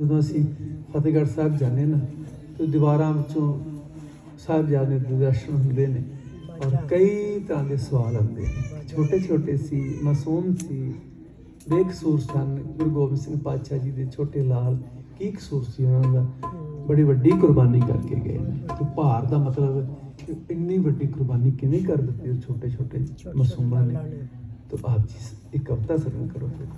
ਜਦੋਂ ਅਸੀਂ ਫਤਿਹਗੜ੍ਹ ਸਾਹਿਬ ਜਾਂਦੇ ਨਾ ਤੇ ਦੀਵਾਰਾਂ ਵਿੱਚੋਂ ਸਾਹਿਬਜ਼ਾਦੇ ਦੇ ਦਰਸ਼ਨ ਹੁੰਦੇ ਨੇ ਔਰ ਕਈ ਤਰ੍ਹਾਂ ਦੇ ਸਵਾਲ ਆਉਂਦੇ ਨੇ। ਛੋਟੇ ਛੋਟੇ ਸੀ ਮਾਸੂਮ ਸੀ। ਬੇਕਸੂਰ ਸਨ ਗੁਰੂ ਗੋਬਿੰਦ ਸਿੰਘ ਪਾਤਸ਼ਾਹ ਜੀ ਦੇ ਛੋਟੇ ਲਾਲ। ਕੀ ਕਸੂਰ ਸੀ ਉਹਨਾਂ ਦਾ? ਬੜੀ ਵੱਡੀ ਕੁਰਬਾਨੀ ਕਰਕੇ ਗਏ ਨੇ। ਤੇ ਭਾਰ ਦਾ ਮਤਲਬ ਇੰਨੀ ਵੱਡੀ ਕੁਰਬਾਨੀ ਕਿਵੇਂ ਕਰ ਦਿੱਤੀ ਉਹ ਛੋਟੇ ਛੋਟੇ ਮਾਸੂਮਾਂ ਨੇ। ਤਾਂ ਆਪ ਜੀ ਇੱਕ ਕਵਿਤਾ ਸਰਵਨ ਕਰੋ ਫਿਰ।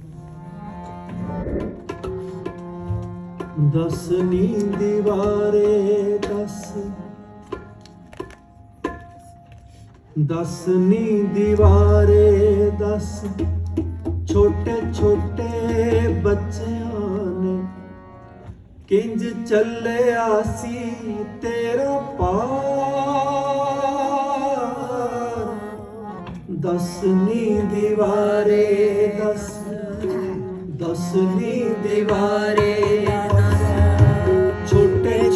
ਦਸ ਨੀ ਦੀਵਾਰੇ ਦਸ। ਦਸ ਨੀ ਦੀਵਾਰੇ ਦਸ। ਛੋਟੇ ਛੋਟੇ ਬੱਚਿਆਂ ਨੇ ਕਿੰਜ ਚੱਲਿਆ ਸੀ ਤੇਰਾ ਪਾਰ। ਦਸ ਨੀ ਦੀਵਾਰੇ ਦਸ। ਦਸ ਨੀ ਦੀਵਾਰੇ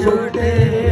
ਛੋਟੇ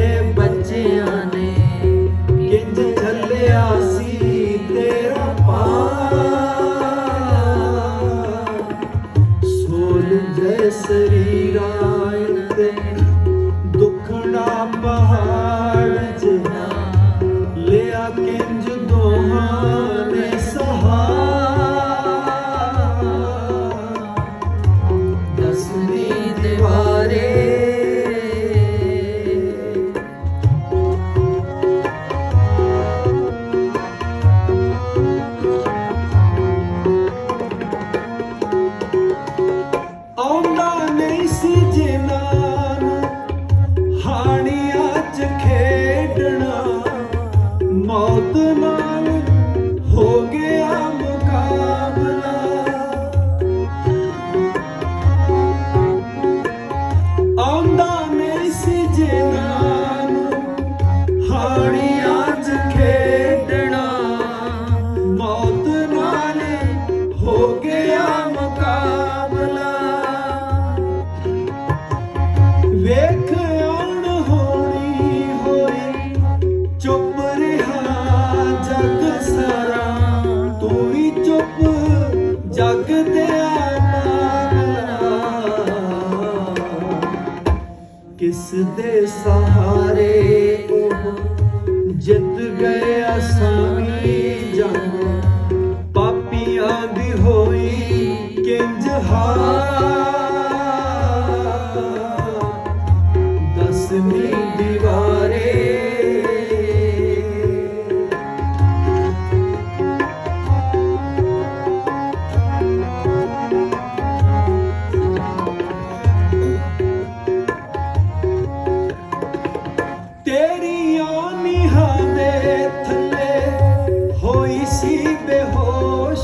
ਨਹੀਂ ਕਿਸ ਦੇ ਸਹਾਰੇ ਉਹ ਜਿੱਤ ਗਏ ਅਸਾਮੀ ਜੰਗ ਪਾਪੀਆਂ ਦੀ ਹੋਈ ਕਿੰਜ ਹਾਰ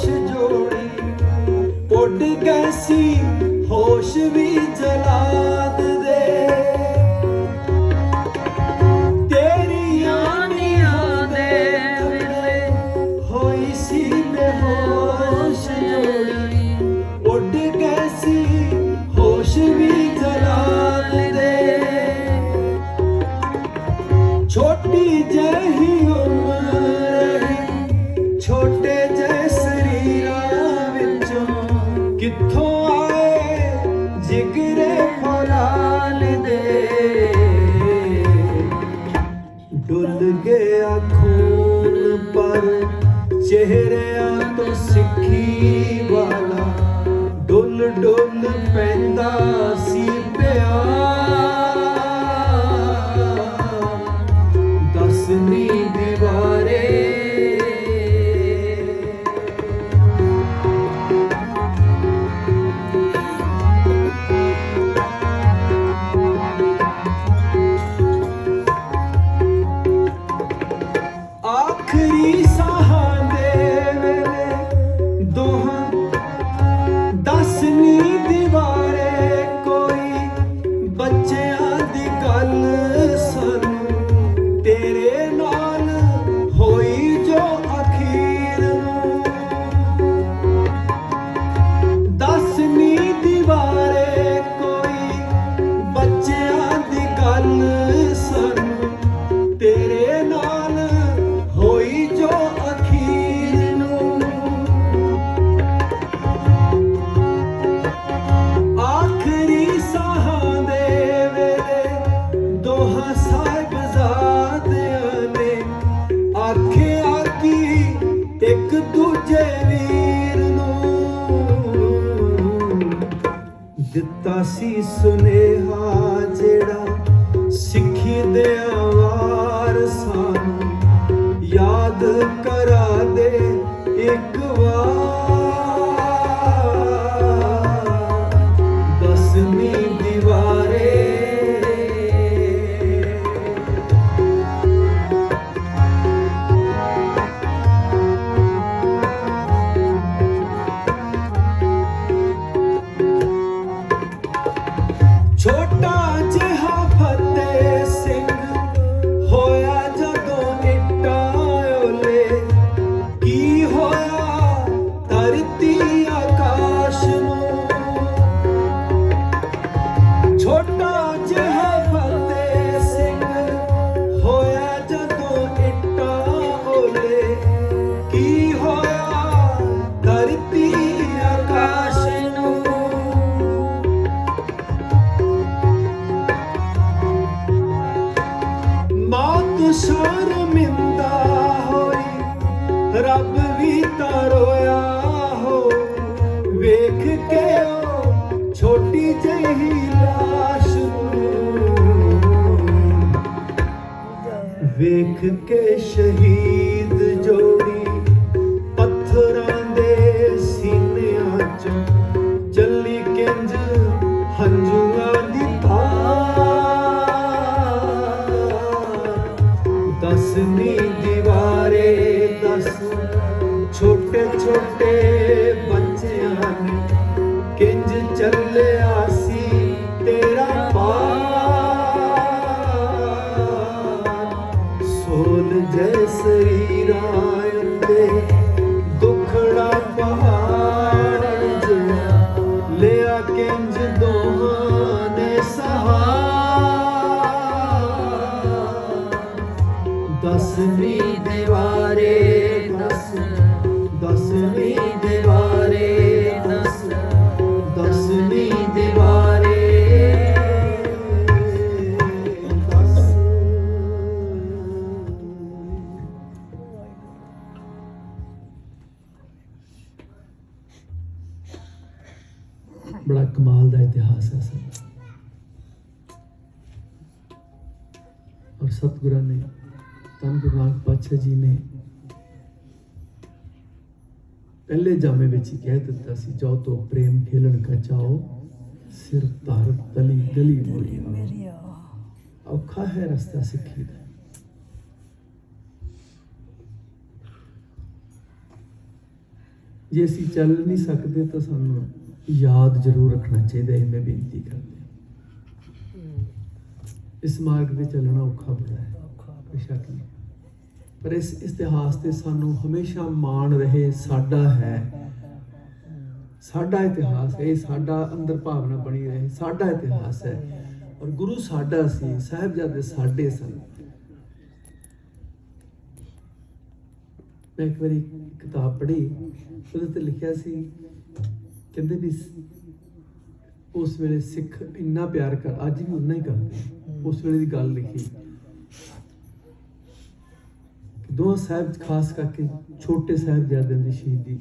ਬੇਹੋਸ਼ ਜੋੜੀ ਉੱਡ ਗਈ ਸੀ ਹੋਸ਼ ਵੀ ਜਲਾਦ ਦੇ। ਖੂਨ ਚਿਹਰਿਆਂ ਤੋਂ ਸਿੱਖੀ ਵਾਲਾ। ਡੁੱਲ ਡੁੱਲ ਪੈਂਦਾ ਸੀ ਪਿਆਰ। ਸੁਨੇਹਾ ਜਿਹੜਾ ਸਿੱਖੀ ਦੇ ਵਾਰ ਸਾਨੂੰ ਯਾਦ ਮੌਤ ਸ਼ਰਮਿੰਦਾ ਹੋਈ, ਰੱਬ ਵੀ ਤਾਂ ਰੋਇਆ ਹੋ ਵੇਖ ਕੇ ਉਹ ਛੋਟੀ ਜਿਹੀ ਲਾਸ਼ ਵੇਖ ਕੇ ਸ਼ਹੀਦ ਸਰੀਰਾਂ ਉੱਤੇ ਦੁਖੜਾ ਪਹਾੜ ਜਿਹਾ ਲਿਆ ਕਿੰਜ ਦੋਹਾਂ ਨੇ ਸਹਾ ਦਸਵੀਂ ਦੀਵਾਰੇ ਦਸ ਦਸਵੀਂ ਦੇ ਬੜਾ ਕਮਾਲ ਦਾ ਇਤਿਹਾਸ ਹੈ ਸਰ। ਔਰ ਸਤਿਗੁਰਾਂ ਨੇ, ਧੰਨ ਗੁਰੂ ਪਾਤਸ਼ਾਹ ਜੀ ਨੇ ਪਹਿਲੇ ਜਾਮੇ ਵਿੱਚ ਹੀ ਕਹਿ ਦਿੱਤਾ ਸੀ ਜੋ ਤੋ ਪ੍ਰੇਮ ਖੇਲਣ ਕਾ ਚਾਓ ਸਿਰ ਧਾਰ ਤਲੀ ਗਲੀ ਮੋੜੀ ਔਖਾ ਹੈ ਰਸਤਾ ਸਿੱਖੀ ਦਾ। ਜੇ ਅਸੀਂ ਚੱਲ ਨਹੀਂ ਸਕਦੇ ਤਾਂ ਸਾਨੂੰ ਯਾਦ ਜ਼ਰੂਰ ਰੱਖਣਾ ਚਾਹੀਦਾ ਹੈ ਮੈਂ ਬੇਨਤੀ ਕਰਦਾ ਇਸ ਮਾਰਗ ਤੇ ਚੱਲਣਾ ਔਖਾ ਬੜਾ ਹੈ। ਬੇਸ਼ੱਕ ਨਹੀਂ। ਪਰ ਇਸ ਇਤਿਹਾਸ ਤੇ ਸਾਨੂੰ ਹਮੇਸ਼ਾ ਮਾਣ ਰਹੇ ਸਾਡਾ ਹੈ। ਸਾਡਾ ਇਤਿਹਾਸ ਹੈ ਇਹ ਸਾਡਾ ਅੰਦਰ ਭਾਵਨਾ ਬਣੀ ਰਹੇ ਸਾਡਾ ਇਤਿਹਾਸ ਹੈ। ਔਰ ਗੁਰੂ ਸਾਡਾ ਸੀ ਸਾਹਿਬਜ਼ਾਦੇ ਸਾਡੇ ਸਨ। ਮੈਂ ਇੱਕ ਵਾਰੀ ਕਿਤਾਬ ਪੜ੍ਹੀ ਉਹਦੇ ਤੇ ਲਿਖਿਆ ਸੀ ਕਹਿੰਦੇ ਵੀ ਉਸ ਵੇਲੇ ਸਿੱਖ ਇੰਨਾ ਪਿਆਰ ਕਰ, ਅੱਜ ਵੀ ਉਨਾ ਹੀ ਕਰਦੇ ਉਸ ਵੇਲੇ ਦੀ ਗੱਲ ਲਿਖੀ। ਕਿ ਦੋ ਸਾਹਿਬ ਖਾਸ ਕਰਕੇ ਛੋਟੇ ਸਾਹਿਬਜ਼ਾਦਿਆਂ ਦੀ ਸ਼ਹੀਦੀ।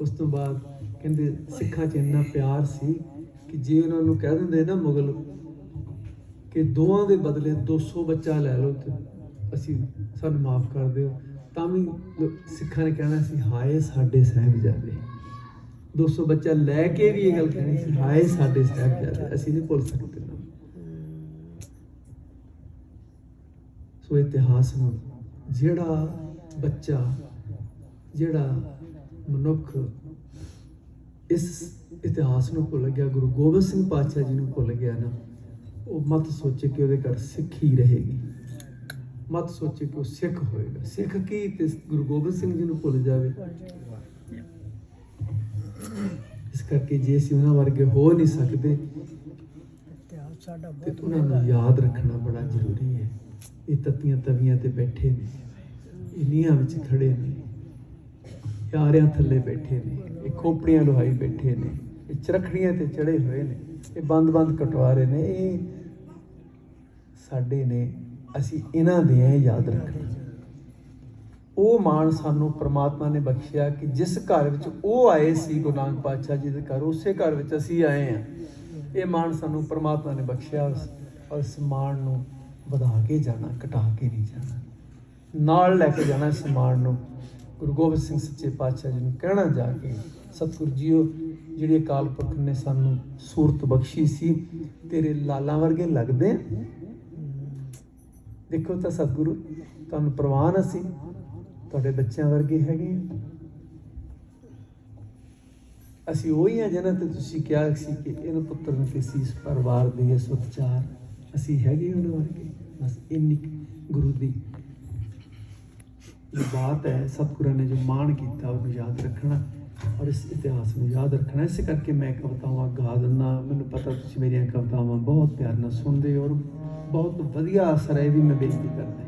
ਉਸ ਤੋਂ ਬਾਅਦ ਕਹਿੰਦੇ ਸਿੱਖਾਂ 'ਚ ਇੰਨਾ ਪਿਆਰ ਸੀ ਕਿ ਜੇ ਉਹਨਾਂ ਨੂੰ ਕਹਿ ਦਿੰਦੇ ਨਾ ਮੁਗਲ ਕਿ ਦੋਆਂ ਦੇ ਬਦਲੇ 200 ਬੱਚਾ ਲੈ ਲਓ ਤੇ ਅਸੀਂ ਸਾਨੂੰ ਮਾਫ ਕਰ ਦਿਓ, ਤਾਂ ਵੀ ਸਿੱਖਾਂ ਨੇ ਕਹਿਣਾ ਸੀ, ਹਾਏ ਸਾਡੇ ਸਾਹਿਬਜ਼ਾਦੇ। 200 ਬੱਚਾ ਲੈ ਕੇ ਵੀ ਇਹ ਗੱਲ ਕਹਿਣੀ ਸੀ ਹਾਏ ਸਾਡੇ ਸਾਹਿਬਜ਼ਾਦੇ ਅਸੀਂ ਨਹੀਂ ਭੁੱਲ ਸਕਦੇ ਨਾ। ਸੋ ਇਤਿਹਾਸ ਨੂੰ ਜਿਹੜਾ ਬੱਚਾ ਜਿਹੜਾ ਮਨੁੱਖ ਇਸ ਇਤਿਹਾਸ ਨੂੰ ਭੁੱਲ ਗਿਆ ਗੁਰੂ ਗੋਬਿੰਦ ਸਿੰਘ ਪਾਤਸ਼ਾਹ ਜੀ ਨੂੰ ਭੁੱਲ ਗਿਆ ਨਾ ਉਹ ਮਤ ਸੋਚੇ ਕਿ ਉਹਦੇ ਘਰ ਸਿੱਖੀ ਰਹੇਗੀ। ਮਤ ਸੋਚੇ ਕਿ ਉਹ ਸਿੱਖ ਹੋਏਗਾ। ਸਿੱਖ ਕੀ ਤੇ ਗੁਰੂ ਗੋਬਿੰਦ ਸਿੰਘ ਜੀ ਨੂੰ ਭੁੱਲ ਜਾਵੇ? ਕਰਕੇ ਜੇ ਅਸੀਂ ਉਹਨਾਂ ਵਰਗੇ ਹੋ ਨਹੀਂ ਸਕਦੇ ਤੇ ਉਹਨਾਂ ਨੂੰ ਯਾਦ ਰੱਖਣਾ ਬੜਾ ਜ਼ਰੂਰੀ ਹੈ। ਇਹ ਤਤੀਆਂ ਤਵੀਆਂ ਤੇ ਬੈਠੇ ਨੇ ਇਹ ਨੀਹਾਂ ਵਿੱਚ ਖੜੇ ਨੇ ਯਾਰਿਆਂ ਥੱਲੇ ਬੈਠੇ ਨੇ ਇਹ ਖੋਪੜੀਆਂ ਲੋਹਾਈ ਬੈਠੇ ਨੇ ਇਹ ਚਰਖੜੀਆਂ ਤੇ ਚੜੇ ਹੋਏ ਨੇ ਇਹ ਬੰਦ-ਬੰਦ ਕਟਵਾਰੇ ਨੇ ਇਹ ਸਾਡੇ ਨੇ ਅਸੀਂ ਇਹਨਾਂ ਦੇ ਯਾਦ ਰੱਖਣਾ। ਉਹ ਮਾਣ ਸਾਨੂੰ ਪ੍ਰਮਾਤਮਾ ਨੇ ਬਖਸ਼ਿਆ ਕਿ ਜਿਸ ਘਰ ਵਿੱਚ ਉਹ ਆਏ ਸੀ ਗੁਰੂ ਨਾਨਕ ਪਾਤਸ਼ਾਹ ਜੀ ਦੇ ਘਰ, ਉਸੇ ਘਰ ਵਿੱਚ ਅਸੀਂ ਆਏ ਹਾਂ। ਇਹ ਮਾਣ ਸਾਨੂੰ ਪ੍ਰਮਾਤਮਾ ਨੇ ਬਖਸ਼ਿਆ ਉਸ ਉਸ ਮਾਣ ਨੂੰ ਵਧਾ ਕੇ ਜਾਣਾ, ਘਟਾ ਕੇ ਨਹੀਂ ਜਾਣਾ। ਨਾਲ ਲੈ ਕੇ ਜਾਣਾ ਇਸ ਮਾਣ ਨੂੰ। ਗੁਰੂ ਗੋਬਿੰਦ ਸਿੰਘ ਸੱਚੇ ਪਾਤਸ਼ਾਹ ਜੀ ਨੂੰ ਕਹਿਣਾ ਜਾ ਕੇ, ਸਤਿਗੁਰੂ ਜੀਓ, ਜਿਹੜੇ ਅਕਾਲ ਪੁਰਖ ਨੇ ਸਾਨੂੰ ਸੂਰਤ ਬਖਸ਼ੀ ਸੀ, ਤੇਰੇ ਲਾਲਾਂ ਵਰਗੇ ਲੱਗਦੇ ਦੇਖੋ ਤਾਂ ਸਤਿਗੁਰੂ, ਤੁਹਾਨੂੰ ਪ੍ਰਵਾਨ ਅਸੀਂ। ਤੁਹਾਡੇ ਬੱਚਿਆਂ ਵਰਗੇ ਹੈਗੇ ਆ। ਅਸੀਂ ਉਹੀ ਆ ਜਿਹਨਾਂ ਤੇ ਤੁਸੀਂ ਕਿਹਾ ਸੀ ਕਿ ਇਹਨਾਂ ਪੁੱਤਰ ਨੂੰ ਕਿਸੇ ਇਸ ਪਰਿਵਾਰ ਦੇ ਇਸ ਉਪਚਾਰ, ਅਸੀਂ ਹੈਗੇ ਉਹਨਾਂ ਵਰਗੇ। ਬਸ ਇੰਨੀ ਗੁਰੂ ਦੀ ਜੋ ਬਾਤ ਹੈ, ਸਤਿਗੁਰਾਂ ਨੇ ਜੋ ਮਾਣ ਕੀਤਾ, ਉਹਨੂੰ ਯਾਦ ਰੱਖਣਾ ਔਰ ਇਸ ਇਤਿਹਾਸ ਨੂੰ ਯਾਦ ਰੱਖਣਾ। ਇਸ ਕਰਕੇ ਮੈਂ ਕਵਿਤਾਵਾਂ ਗਾ ਦਿੰਦਾ। ਮੈਨੂੰ ਪਤਾ ਤੁਸੀਂ ਮੇਰੀਆਂ ਕਵਿਤਾਵਾਂ ਬਹੁਤ ਪਿਆਰ ਨਾਲ ਸੁਣਦੇ ਔਰ ਬਹੁਤ ਵਧੀਆ ਅਸਰ ਹੈ, ਇਹ ਵੀ ਮੈਂ ਬੇਨਤੀ ਕਰਦਾ